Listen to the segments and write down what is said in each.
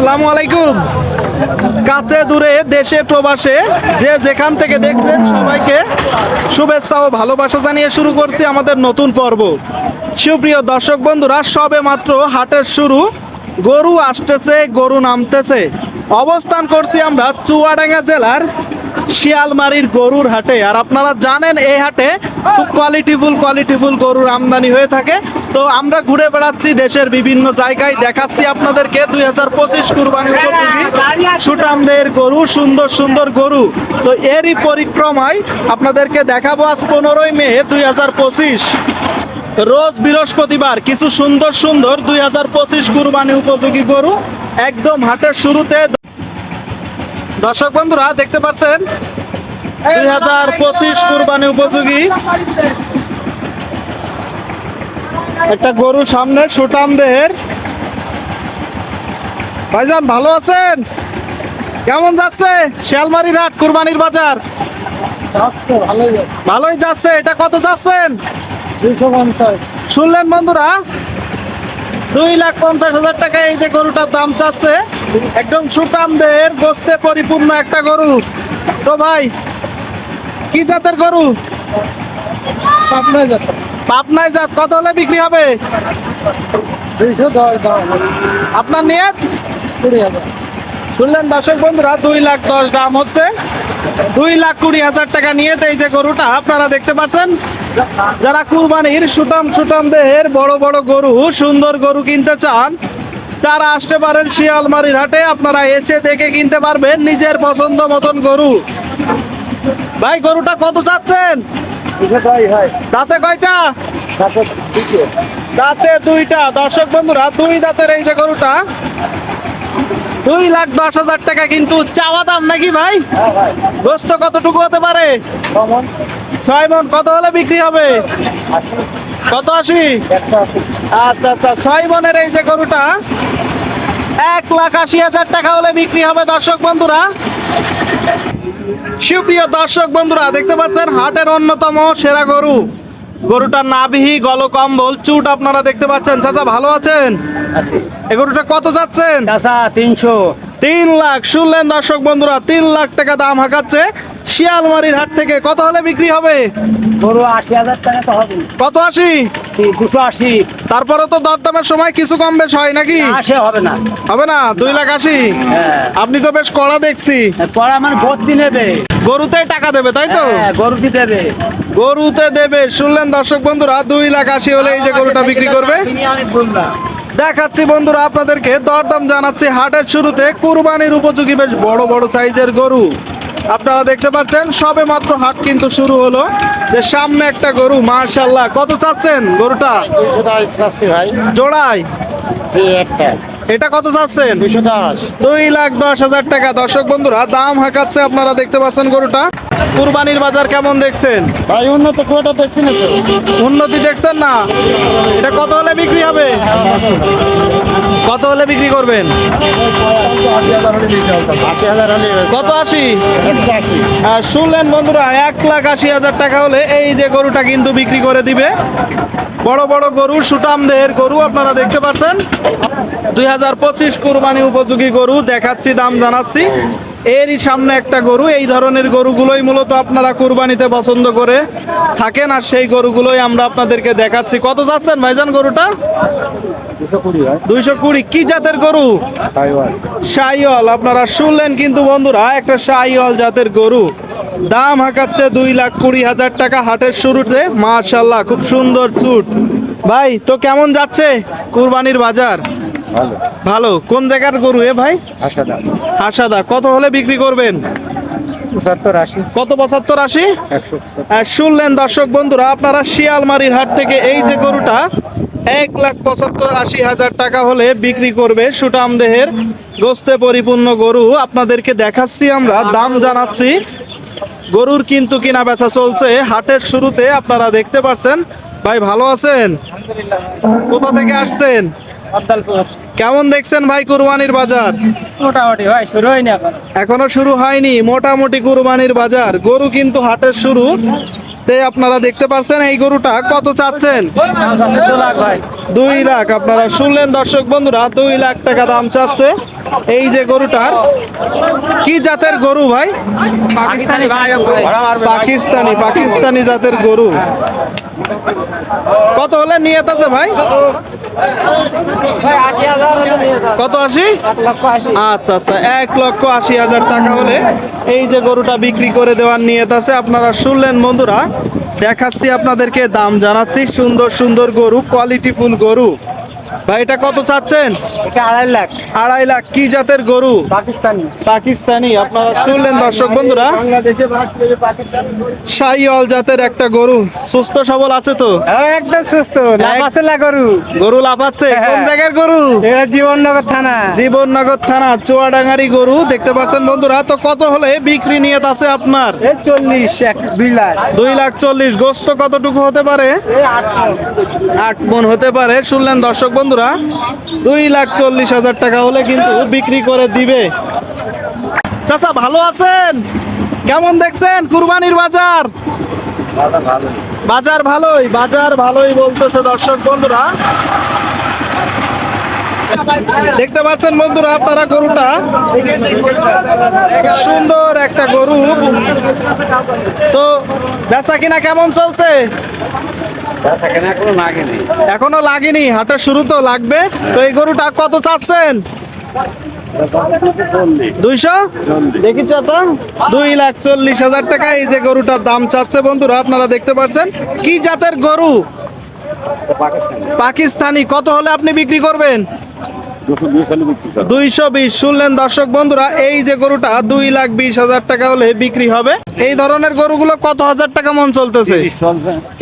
আসসালামু আলাইকুম। কাছে দূরে, দেশে, প্রবাসে যে যেখান থেকে দেখছেন সবাইকে শুভেচ্ছা ও ভালোবাসা জানিয়ে শুরু করছি আমাদের নতুন পর্ব। সুপ্রিয় দর্শক বন্ধুরা, সবে মাত্র হাটের শুরু। গরু আসতেছে, গরু নামতেছে। অবস্থান করছি আমরা চুয়াডাঙ্গা জেলার শিয়ালমারির গরুর হাটে। আর আপনারা জানেন, এই হাটে খুব কোয়ালিটিফুল কোয়ালিটিফুল গরুর আমদানি হয়ে থাকে। তো আমরা ঘুরে বেড়াচ্ছি দেশের বিভিন্ন জায়গায়। দেখাচ্ছি আপনাদেরকে দুই হাজার পঁচিশ কুরবানি সুটামদের গরু, সুন্দর সুন্দর গরু। তো এরই পরিক্রমায় আপনাদেরকে দেখাবো আজ পনেরোই মে দুই হাজার পঁচিশ। রোজ বৃহস্পতিবার কিছু সুন্দর সুন্দর দুই হাজার পঁচিশ কুরবানি উপযোগী গরু একদম হাটের শুরুতে দর্শক বন্ধুরা দেখতে পাচ্ছেন? দুই হাজার পঁচিশ কুরবানি উপযোগী। একটা গরু সামনে সুটাম দেহের ভাইজান ভালো আছেন? কেমন যাচ্ছে? শিয়ালমারি হাট কুরবানির বাজার? ভালোই যাচ্ছে। এটা কত যাচ্ছেন? শুনলেন বন্ধুরা? দুই লাখ পঞ্চাশ হাজার টাকা এই যে গরুটার দাম চাচ্ছে। একদম সুটাম দেহের গোস্তে পরিপূর্ণ একটা গরু। তো ভাই কি জাতের গরু? পাবনায় জাত। কত হলে বিক্রি হবে? আপনার নিয়ে শুনলেন দর্শক বন্ধুরা দুই লাখ দশ দাম হচ্ছে। দুই লাখ কুড়ি হাজার টাকা নিয়ে এই যে গরুটা আপনারা দেখতে পাচ্ছেন। যারা কুরবানির সুটাম সুটাম দেহের বড় বড় গরু সুন্দর গরু কিনতে চান তারা আসতে পারেন শিয়ালমারির হাটে। আপনারা এসে দেখে কিনতে পারবেন নিজের পছন্দ মতন গরু। ভাই গরুটা কত চাচ্ছেন? দাঁতে কয়টা? দাঁতে দুইটা। দর্শক বন্ধুরা দুই দাঁতের এই যে গরুটা দুই লাখ দশ হাজার টাকা কিন্তু চাওয়া দাম নাকি ভাই? গোস্ত কতটুকু হতে পারে? ছয় মন। কত হলে বিক্রি হবে? কত আশি? আচ্ছা আচ্ছা ছয় মনের এই যে গরুটা, এক লাখ আশি হাজার টাকা হলে বিক্রি হবে দর্শক বন্ধুরা। সুপ্রিয় দর্শক বন্ধুরা, দেখতে পাচ্ছেন হাটের অন্যতম সেরা গরু। গরুটার নাভিহি গলকম্বল চুট আপনারা দেখতে পাচ্ছেন। চাচা ভালো আছেন? এই গরুটা কত যাচ্ছেন? চাচা তিনশো। তিন লাখ। শুনলেন দর্শক বন্ধুরা তিন লাখ টাকা দাম হাঁকাচ্ছে। শিয়ালমারির হাট থেকে কত হলে বিক্রি হবে? গরু আশি হাজার টাকা তো হবে কত আশি? দুশো আশি। তারপরে তো দরদামের সময় কিছু কম বেশ হয় নাকি? আসে হবে না। হবে না? দুই লাখ আশি? হ্যাঁ। আপনি তো বেশ কড়া দেখছি। পরে আমার ভর্তি নেবে গরুতে টাকা দেবে তাই তো? হ্যাঁ, দেবে গরুতে দেবে। শুনলেন দর্শক বন্ধুরা দুই লাখ আশি হলে এই যে গরুটা বিক্রি করবে। দেখাচ্ছি বন্ধুরা আপনাদেরকে দরদাম জানাচ্ছি হাটের শুরুতে। কুরবানির উপযোগী বেশ বড় বড় সাইজের গরু। আপনারা দেখতে পাচ্ছেন সবে মাত্র হাট কিন্তু শুরু হলো। যে সামনে একটা গরু মার্শাল্লাহ কত চাচ্ছেন গরুটা? ভাই। জোড়াই? এটা কত চাচ্ছেন? দুশো দশ। দুই লাখ দশ হাজার টাকা। দর্শক বন্ধুরা দাম হাঁকাচ্ছে আপনারা দেখতে পাচ্ছেন গরুটা। কুরবানির বাজার কেমন দেখছেন? ভাই উন্নত কুয়াটা দেখছি না তো উন্নতি দেখছেন না? এটা কত হলে বিক্রি হবে? কত হলে বিক্রি করবেন? কত আশি? শুনলেন বন্ধুরা এক লাখ আশি হাজার টাকা হলে এই যে গরুটা কিন্তু বিক্রি করে দিবে। বড় বড় গরু সুটাম দেহের গরু আপনারা দেখতে পাচ্ছেন। দুই হাজার পঁচিশ কুরবানি উপযোগী গরু দেখাচ্ছি দাম জানাচ্ছি। এরই সামনে একটা গরু এই ধরনের গরুগুলোই মূলত আপনারা কুরবানিতে পছন্দ করে থাকেন আর সেই গরুগুলোই আমরা আপনাদেরকে দেখাচ্ছি। কত যাচ্ছেন ভাইজান গরুটা? দুইশো কুড়ি কি জাতের গরু? শাইওয়াল আপনারা শুনলেন কিন্তু বন্ধুরা একটা শাইওয়াল জাতের গরু। দাম হাঁকাচ্ছে দুই লাখ কুড়ি হাজার টাকা হাটের শুরুতে। মাশাল্লাহ খুব সুন্দর চুট। ভাই তো কেমন যাচ্ছে কুরবানির বাজার? ভালো। ভালো। কোন জায়গার গরু এ ভাই? আশা দাম আশাদা কত হলে বিক্রি করবেন? কত পঁচাত্তর আশি? শুনলেন দর্শক বন্ধুরা আপনারা শিয়ালমারির হাট থেকে এই যে গরুটা এক লাখ পঁচাত্তর আশি হাজার টাকা হলে বিক্রি করবে সুটাম দেহের গোস্তে পরিপূর্ণ গরু। আপনাদেরকে দেখাচ্ছি আমরা দাম জানাচ্ছি। গরুর কিন্তু কিনা বেচা চলছে। হাটের শুরুতে আপনারা দেখতে পাচ্ছেন ভাই ভালো আছেন? কোথা থেকে আসছেন? কেমন দেখছেন ভাই কুরবানির বাজার? মোটামুটি ভাই শুরু হয়নি এখন। এখনও শুরু হয়নি মোটামুটি কুরবানির বাজার। গরু কিন্তু হাটের শুরু। আপনারা দেখতে পাচ্ছেন এই গরুটা কত চাচ্ছেন? দুই লাখ। আপনারা শুনলেন দর্শক বন্ধুরা দুই লাখ টাকা দাম চাচ্ছে। এই যে গরুটার কি জাতের গরু ভাই? পাকিস্তানি পাকিস্তানি পাকিস্তানি জাতের গরু। কত হলে নিয়ত আছে ভাই। কত আশি? আচ্ছা আচ্ছা এক লক্ষ আশি হাজার টাকা হলে এই যে গরুটা বিক্রি করে দেওয়ার নিয়ত আছে। আপনারা শুনলেন বন্ধুরা দেখাচ্ছি আপনাদেরকে দাম জানাচ্ছি। সুন্দর সুন্দর গরু কোয়ালিটি ফুল গরু। ভাই এটা কত চাচ্ছেন? এটা আড়াই লাখ। আড়াই লাখ। কি জাতের গরু? পাকিস্তানি। পাকিস্তানি। আপনারা শুনলেন দর্শক বন্ধুরা? শাহিওয়াল জাতের একটা গরু। সুস্থ সবল আছে তো? একদম সুস্থ। গরু। গরু লাফাচ্ছে। কোন হ্যাঁ। জায়গার গরু? এটা জীবননগর থানা। জীবননগর থানা চুয়াডাঙ্গারি গরু। দেখতে পাচ্ছেন বন্ধুরা তো কত হলে বিক্রি নিয়ত আছে আপনার? চল্লিশ দুই লাখ। দুই লাখ চল্লিশ। গোস্ত কতটুকু হতে পারে? আট আট মন হতে পারে। শুনলেন দর্শক বন্ধুরা দুই লাখ চল্লিশ হাজার টাকা হলে কিন্তু বিক্রি করে দিবে। চাচা, ভালো আছেন? কেমন দেখছেন? কুরবানির বাজার? বাজার ভালোই বাজার ভালোই বলতেছে দর্শক বন্ধুরা। দেখতে পাচ্ছেন বন্ধুরা আপনারা গরুটা। সুন্দর একটা গরু। তো বেচা কিনা কেমন চলছে? এখনও লাগেনি। হাটের শুরু তো লাগবে। তো এই গরুটা কত চাচ্ছেন? দুইশো? দেখি চাচা। দুই লাখ চল্লিশ হাজার টাকা এই যে গরুটার দাম চাচ্ছে বন্ধুরা আপনারা দেখতে পাচ্ছেন। কি জাতের গরু? পাকিস্তানি। কত হলে আপনি বিক্রি করবেন? দুইশো বিশ। শুনলেন দর্শক বন্ধুরা এই যে গরুটা দুই লাখ বিশ হাজার টাকা হলে বিক্রি হবে। এই ধরনের গরুগুলো কত হাজার টাকা মন চলতেছে?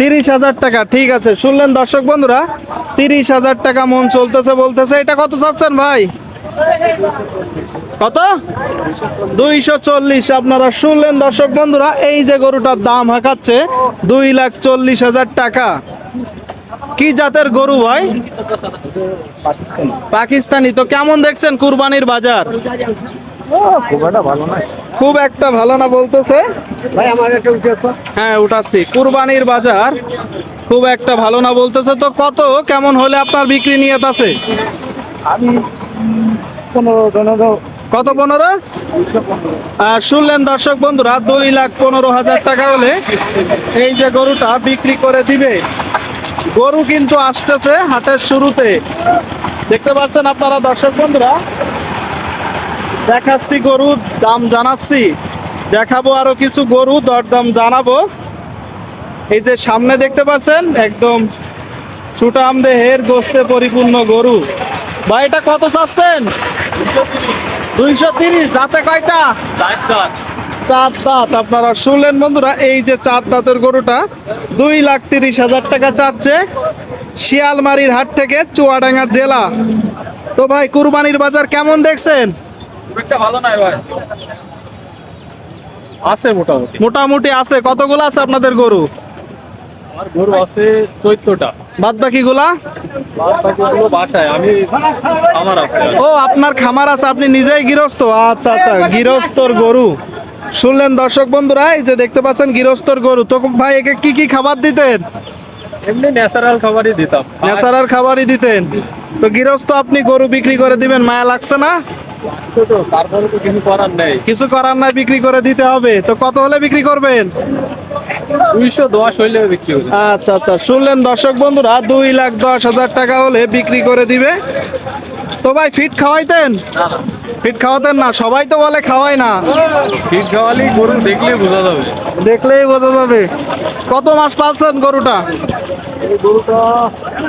তিরিশ হাজার টাকা ঠিক আছে। শুনলেন দর্শক বন্ধুরা তিরিশ হাজার টাকা মন চলতেছে বলতেছে। এটা কত চাচ্ছেন ভাই? কত? দুইশো চল্লিশ। আপনারা শুনলেন দর্শক বন্ধুরা এই যে গরুটার দাম হাঁকাচ্ছে দুই লাখ চল্লিশ হাজার টাকা। কি জাতের গরু ভাই? পাকিস্তানি। তো কেমন দেখছেন কুরবানির বাজার? খুব একটা ভালো না খুব একটা ভালো না বলতেছে। হ্যাঁ উঠাচ্ছি। কুরবানির বাজার খুব একটা ভালো না বলতেছে। তো কত, কেমন হলে আপনার বিক্রি নিয়ত আছে? কত পনেরো? আর শুনলেন দর্শক বন্ধুরা, দুই লাখ পনেরো হাজার টাকা হলে এই যে গরুটা বিক্রি করে দিবে। গরু কিন্তু আসতেছে হাটের শুরুতে। দেখতে পাচ্ছেন আপনারা দর্শক বন্ধুরা? দেখাচ্ছি গরুর দাম জানাচ্ছি। দেখাবো আরও কিছু গরু, দরদাম জানাব। এই যে সামনে দেখতে পাচ্ছেন, একদম চুটাম দেহের গোস্তে পরিপূর্ণ গরু। ভাই, এটা কত চাচ্ছেন? দুইশো তিরিশ, রাতে কয়টা? চার দাঁত। আপনারা শুনলেন বন্ধুরা এই যে চার দাঁতের গরুটা দুই লাখ তিরিশ হাজার টাকা চাচ্ছে শিয়ালমারির হাট থেকে চুয়াডাঙ্গা জেলা। তো ভাই কুরবানির বাজার কেমন দেখছেন? ভালো নাই ভাই। আছে মোটামুটি। মোটামুটি আছে। কতগুলো আছে আপনাদের গরু? আমার গরু আছে চৈত্রটা বাদ বাকিগুলা বাদ বাকিগুলো বাসায়। আমি আমার আছে। ও আপনার খামার আছে। আপনি নিজেই গৃহস্থ? আচ্ছা আচ্ছা গৃহস্থর গরু। শুনলেন দর্শক বন্ধুরা এই যে দেখতে পাচ্ছেন গৃহস্থর গরু। তো ভাই একে কি কি খাবার দিতেন? এমনি ন্যাচারাল খাবারই দিতাম। ন্যাচারাল খাবারই দিতেন। তো গৃহস্থ আপনি গরু বিক্রি করে দিবেন মায়া লাগছে না? কিছু করার নেই। কিছু করার নাই বিক্রি করে দিতে হবে। তো কত হলে বিক্রি করবেন? দুইশো দশ বিক্রি আচ্ছা আচ্ছা শুনলেন দর্শক বন্ধুরা দুই লাখ দশ হাজার টাকা হলে বিক্রি করে দিবে। তো ভাই ফিট খাওয়াইতেন? ফিট খাওয়াতেন না সবাই তো বলে খাওয়াই না। ফিট খাওয়ালি গরু দেখলেই বোঝা যাবে। দেখলেই বোঝা যাবে। কত মাস পালছেন গরুটা? গরুটা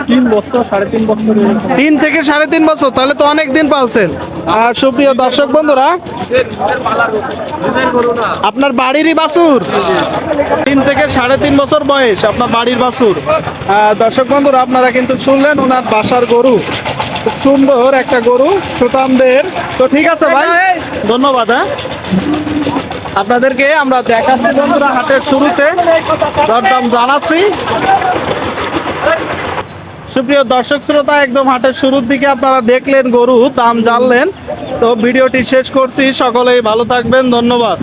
তিন বছর সাড়ে তিন বছর তিন থেকে সাড়ে তিন বছর তাহলে তো অনেক দিন পালছেন। আর সুপ্রিয় দর্শক বন্ধুরা আপনার বাড়িরই বাছুর? তিন থেকে সাড়ে তিন বছর বয়স আপনার বাড়ির আহ, দর্শক বন্ধুরা আপনারা কিন্তু শুনলেন ওনার বাসার গরু। খুব সুন্দর একটা গরু সুতামদের। তো ঠিক আছে ভাই। ধন্যবাদ হ্যাঁ। আপনাদেরকে আমরা দেখাচ্ছি বন্ধুরা হাটের শুরুতে। দরদাম জানাচ্ছি। সুপ্রিয় দর্শক শ্রোতা একদম হাটের শুরুর দিকে আপনারা দেখলেন গরু দাম জানলেন। তো ভিডিওটি শেষ করছি সকলেই ভালো থাকবেন ধন্যবাদ।